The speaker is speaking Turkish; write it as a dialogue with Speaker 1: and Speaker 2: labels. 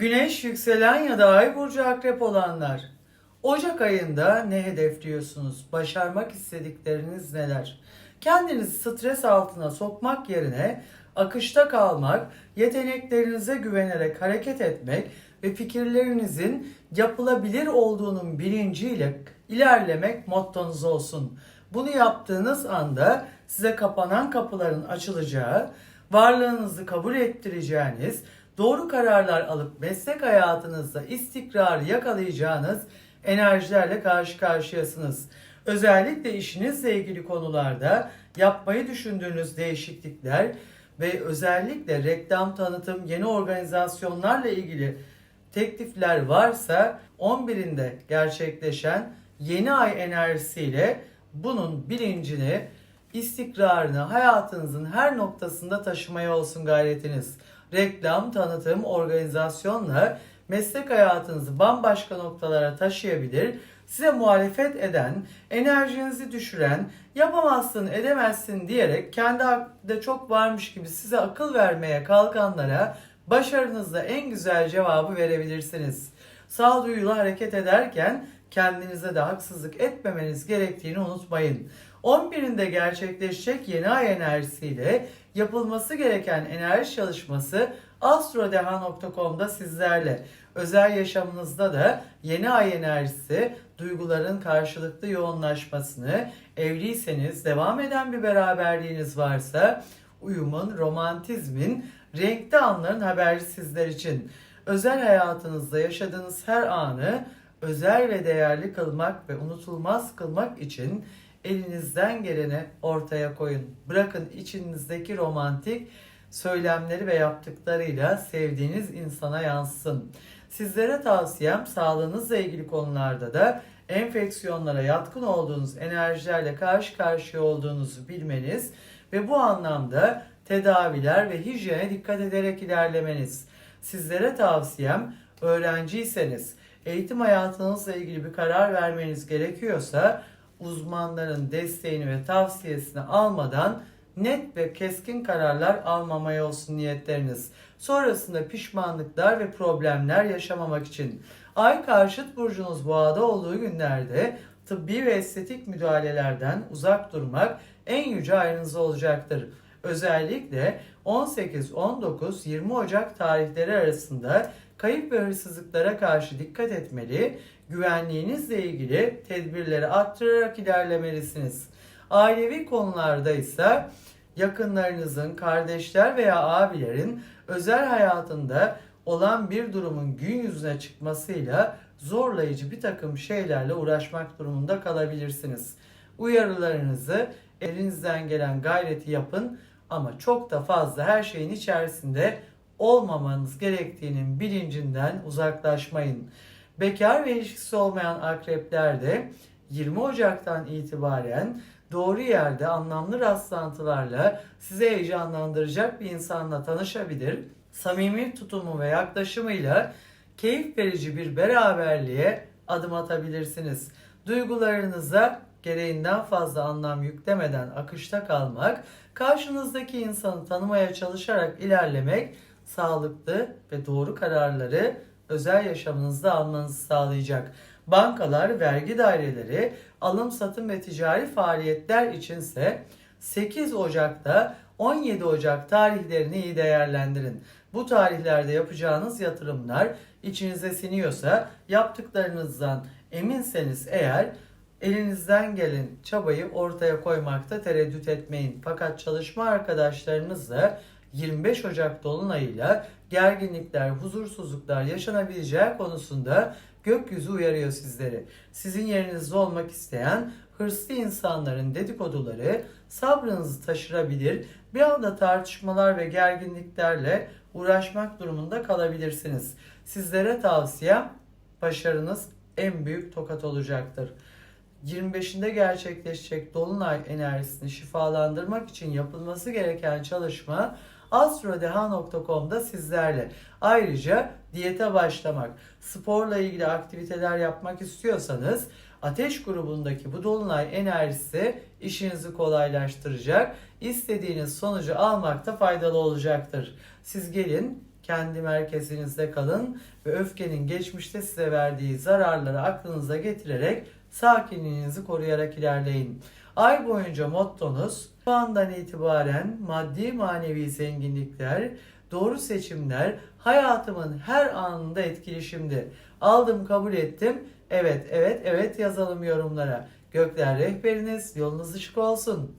Speaker 1: Güneş, yükselen ya da ay burcu akrep olanlar. Ocak ayında ne hedefliyorsunuz? Başarmak istedikleriniz neler? Kendinizi stres altına sokmak yerine akışta kalmak, yeteneklerinize güvenerek hareket etmek ve fikirlerinizin yapılabilir olduğunun bilinciyle ilerlemek mottonuz olsun. Bunu yaptığınız anda size kapanan kapıların açılacağı, varlığınızı kabul ettireceğiniz, doğru kararlar alıp meslek hayatınızda istikrarı yakalayacağınız enerjilerle karşı karşıyasınız. Özellikle işinizle ilgili konularda yapmayı düşündüğünüz değişiklikler ve özellikle reklam tanıtım, yeni organizasyonlarla ilgili teklifler varsa 11'inde gerçekleşen yeni ay enerjisiyle bunun bilincini, istikrarını hayatınızın her noktasında taşımaya olsun gayretiniz. Reklam, tanıtım, organizasyonla meslek hayatınızı bambaşka noktalara taşıyabilir, size muhalefet eden, enerjinizi düşüren, yapamazsın, edemezsin diyerek kendi aklında çok varmış gibi size akıl vermeye kalkanlara başarınızla en güzel cevabı verebilirsiniz. Sağduyuyla hareket ederken kendinize de haksızlık etmemeniz gerektiğini unutmayın. 11'inde gerçekleşecek yeni ay enerjisiyle yapılması gereken enerji çalışması astrodeha.com'da sizlerle. Özel yaşamınızda da yeni ay enerjisi duyguların karşılıklı yoğunlaşmasını, evliyseniz devam eden bir beraberliğiniz varsa uyumun, romantizmin, renkli anların haberi sizler için. Özel hayatınızda yaşadığınız her anı özel ve değerli kılmak ve unutulmaz kılmak için elinizden geleni ortaya koyun. Bırakın içinizdeki romantik söylemleri ve yaptıklarıyla sevdiğiniz insana yansısın. Sizlere tavsiyem sağlığınızla ilgili konularda da enfeksiyonlara yatkın olduğunuz enerjilerle karşı karşıya olduğunuzu bilmeniz ve bu anlamda tedaviler ve hijyene dikkat ederek ilerlemeniz. Sizlere tavsiyem öğrenciyseniz eğitim hayatınızla ilgili bir karar vermeniz gerekiyorsa uzmanların desteğini ve tavsiyesini almadan net ve keskin kararlar almamaya olsun niyetleriniz. Sonrasında pişmanlıklar ve problemler yaşamamak için. Ay karşıt burcunuz boğada olduğu günlerde tıbbi ve estetik müdahalelerden uzak durmak en yüce ayrınız olacaktır. Özellikle 18, 19, 20 Ocak tarihleri arasında kayıp ve hırsızlıklara karşı dikkat etmeli, güvenliğinizle ilgili tedbirleri arttırarak ilerlemelisiniz. Ailevi konularda ise yakınlarınızın, kardeşler veya abilerin özel hayatında olan bir durumun gün yüzüne çıkmasıyla zorlayıcı bir takım şeylerle uğraşmak durumunda kalabilirsiniz. Uyarılarınızı elinizden gelen gayreti yapın ama çok da fazla her şeyin içerisinde olmamanız gerektiğinin bilincinden uzaklaşmayın. Bekar ve ilişkisi olmayan akrepler de 20 Ocak'tan itibaren doğru yerde anlamlı rastlantılarla size heyecanlandıracak bir insanla tanışabilir. Samimi tutumu ve yaklaşımıyla keyif verici bir beraberliğe adım atabilirsiniz. Duygularınıza gereğinden fazla anlam yüklemeden akışta kalmak, karşınızdaki insanı tanımaya çalışarak ilerlemek sağlıklı ve doğru kararları özel yaşamınızda almanızı sağlayacak. Bankalar, vergi daireleri, alım satım ve ticari faaliyetler içinse 8 Ocak'ta 17 Ocak tarihlerini iyi değerlendirin. Bu tarihlerde yapacağınız yatırımlar içinize siniyorsa yaptıklarınızdan eminseniz eğer elinizden gelen çabayı ortaya koymakta tereddüt etmeyin. Fakat çalışma arkadaşlarınızla 25 Ocak dolunayıyla gerginlikler, huzursuzluklar yaşanabileceği konusunda gökyüzü uyarıyor sizleri. Sizin yerinizde olmak isteyen hırslı insanların dedikoduları sabrınızı taşırabilir. Bir anda tartışmalar ve gerginliklerle uğraşmak durumunda kalabilirsiniz. Sizlere tavsiyem başarınız en büyük tokat olacaktır. 25'inde gerçekleşecek dolunay enerjisini şifalandırmak için yapılması gereken çalışma astrodeha.com'da sizlerle. Ayrıca diyete başlamak, sporla ilgili aktiviteler yapmak istiyorsanız Ateş grubundaki bu dolunay enerjisi işinizi kolaylaştıracak, istediğiniz sonucu almakta faydalı olacaktır. Siz gelin Kendi merkezinizde kalın ve öfkenin geçmişte size verdiği zararları aklınıza getirerek sakinliğinizi koruyarak ilerleyin. Ay boyunca mottonuz şu andan itibaren maddi manevi zenginlikler, doğru seçimler hayatımın her anında etkileşimdi. Aldım kabul ettim. Evet evet evet yazalım yorumlara. Gökler rehberiniz yolunuz ışık olsun.